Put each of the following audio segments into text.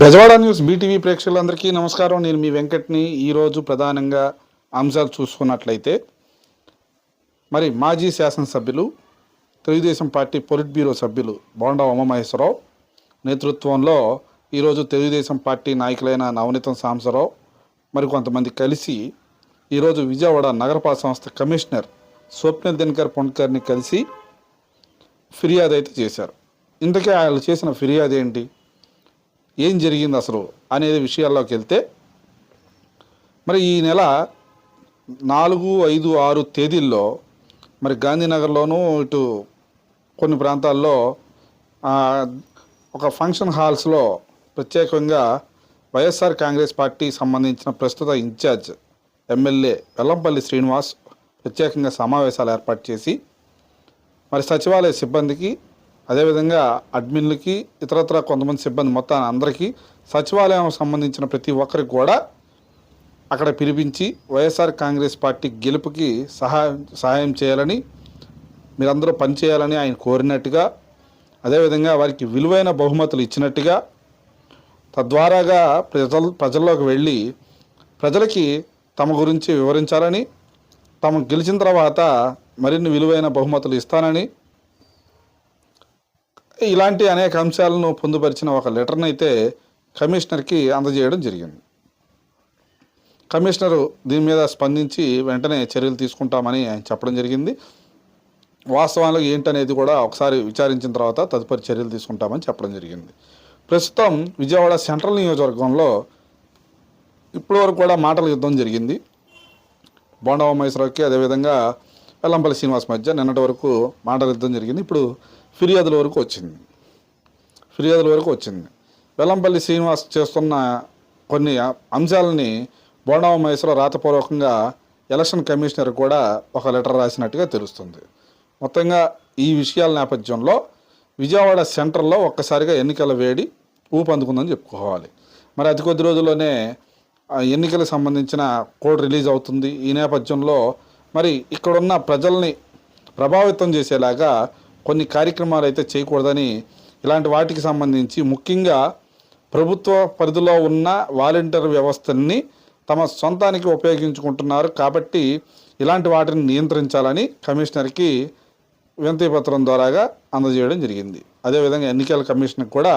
Bezawada news BTV ప్రేక్షకులందరికీ నమస్కారం. నేను మీ వెంకట్ని. ఈరోజు ప్రధానంగా అంశాలు చూసుకున్నట్లయితే మరి మాజీ శాసనసభ్యులు తెలుగుదేశం పార్టీ పొలిట్ బ్యూరో సభ్యులు బోండా ఉమామహేశ్వరరావు నేతృత్వంలో ఈరోజు తెలుగుదేశం పార్టీ నాయకులైన నవనీతం సాంసరావు మరి కొంతమంది కలిసి ఈరోజు విజయవాడ నగరపాలక సంస్థ కమిషనర్ స్వప్న దినకర్ పొండ్కర్ని కలిసి ఫిర్యాదు అయితే చేశారు. ఇంతకే వాళ్ళు చేసిన ఫిర్యాదు ఏంటి ఏం జరిగింది అసలు అనేది విషయాల్లోకి వెళ్తే మరి ఈ నెల నాలుగు ఐదు ఆరు తేదీల్లో మరి గాంధీనగర్లోనూ ఇటు కొన్ని ప్రాంతాల్లో ఒక ఫంక్షన్ హాల్స్లో ప్రత్యేకంగా వైఎస్ఆర్ కాంగ్రెస్ పార్టీకి సంబంధించిన ప్రస్తుత ఇన్ఛార్జ్ ఎమ్మెల్యే వెల్లంపల్లి శ్రీనివాస్ ప్రత్యేకంగా సమావేశాలు ఏర్పాటు చేసి మరి సచివాలయ సిబ్బందికి అదేవిధంగా అడ్మిన్లకి ఇతరత్ర కొంతమంది సిబ్బంది మొత్తాన్ని అందరికీ సచివాలయం సంబంధించిన ప్రతి ఒక్కరికి కూడా అక్కడ పిలిపించి వైఎస్ఆర్ కాంగ్రెస్ పార్టీ గెలుపుకి సహాయం సహాయం చేయాలని మీరందరూ పనిచేయాలని ఆయన కోరినట్టుగా అదేవిధంగా వారికి విలువైన బహుమతులు ఇచ్చినట్టుగా తద్వారాగా ప్రజల ప్రజల్లోకి వెళ్ళి ప్రజలకి తమ గురించి వివరించాలని తాము గెలిచిన తర్వాత మరిన్ని విలువైన బహుమతులు ఇస్తానని ఇలాంటి అనేక అంశాలను పొందుపరిచిన ఒక లెటర్ని అయితే కమిషనర్కి అందజేయడం జరిగింది. కమిషనరు దీని మీద స్పందించి వెంటనే చర్యలు తీసుకుంటామని చెప్పడం జరిగింది. వాస్తవాలు ఏంటనేది కూడా ఒకసారి విచారించిన తర్వాత తదుపరి చర్యలు తీసుకుంటామని చెప్పడం జరిగింది. ప్రస్తుతం విజయవాడ సెంట్రల్ నియోజకవర్గంలో ఇప్పటివరకు కూడా మాటల యుద్ధం జరిగింది. బోండవ మహేశ్వరరావుకి అదేవిధంగా వెల్లంపల్లి శ్రీనివాస్ మధ్య నిన్నటి వరకు మాటల యుద్ధం జరిగింది. ఇప్పుడు ఫిర్యాదుల వరకు వచ్చింది. ఫిర్యాదుల వరకు వచ్చింది. వెల్లంపల్లి శ్రీనివాస్ చేస్తున్న కొన్ని అంశాలని బోండవ మహేశ్వరరావు రాతపూర్వకంగా ఎలక్షన్ కమిషనర్ కూడా ఒక లెటర్ రాసినట్టుగా తెలుస్తుంది. మొత్తంగా ఈ విషయాల నేపథ్యంలో విజయవాడ సెంటర్లో ఒక్కసారిగా ఎన్నికల వేడి ఊపందుకుందని చెప్పుకోవాలి. మరి అతి కొద్ది రోజుల్లోనే ఎన్నికలకు సంబంధించిన కోడ్ రిలీజ్ అవుతుంది ఈ నేపథ్యంలో. మరి ఇక్కడున్న ప్రజల్ని ప్రభావితం చేసేలాగా కొన్ని కార్యక్రమాలు అయితే చేయకూడదని ఇలాంటి వాటికి సంబంధించి ముఖ్యంగా ప్రభుత్వ పరిధిలో ఉన్న వాలంటీర్ వ్యవస్థని తమ సొంతానికి ఉపయోగించుకుంటున్నారు. కాబట్టి ఇలాంటి వాటిని నియంత్రించాలని కమిషనర్కి వినతి పత్రం ద్వారాగా అందజేయడం జరిగింది. అదేవిధంగా ఎన్నికల కమిషన్కి కూడా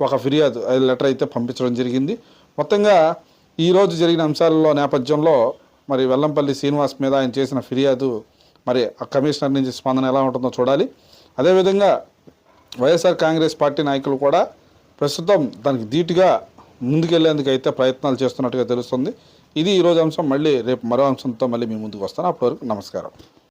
ఒక ఫిర్యాదు అది లెటర్ అయితే పంపించడం జరిగింది. మొత్తంగా ఈరోజు జరిగిన అంశాలలో నేపథ్యంలో మరి వెల్లంపల్లి శ్రీనివాస్ మీద ఆయన చేసిన ఫిర్యాదు మరి ఆ కమిషనర్ నుంచి స్పందన ఎలా ఉంటుందో చూడాలి. అదేవిధంగా వైఎస్ఆర్ కాంగ్రెస్ పార్టీ నాయకులు కూడా ప్రస్తుతం దానికి ధీటుగా ముందుకెళ్ళేందుకు అయితే ప్రయత్నాలు చేస్తున్నట్టుగా తెలుస్తుంది. ఇది ఈరోజు అంశం. మళ్ళీ రేపు మరో అంశంతో మళ్ళీ మీ ముందుకు వస్తాను. అప్పటివరకు నమస్కారం.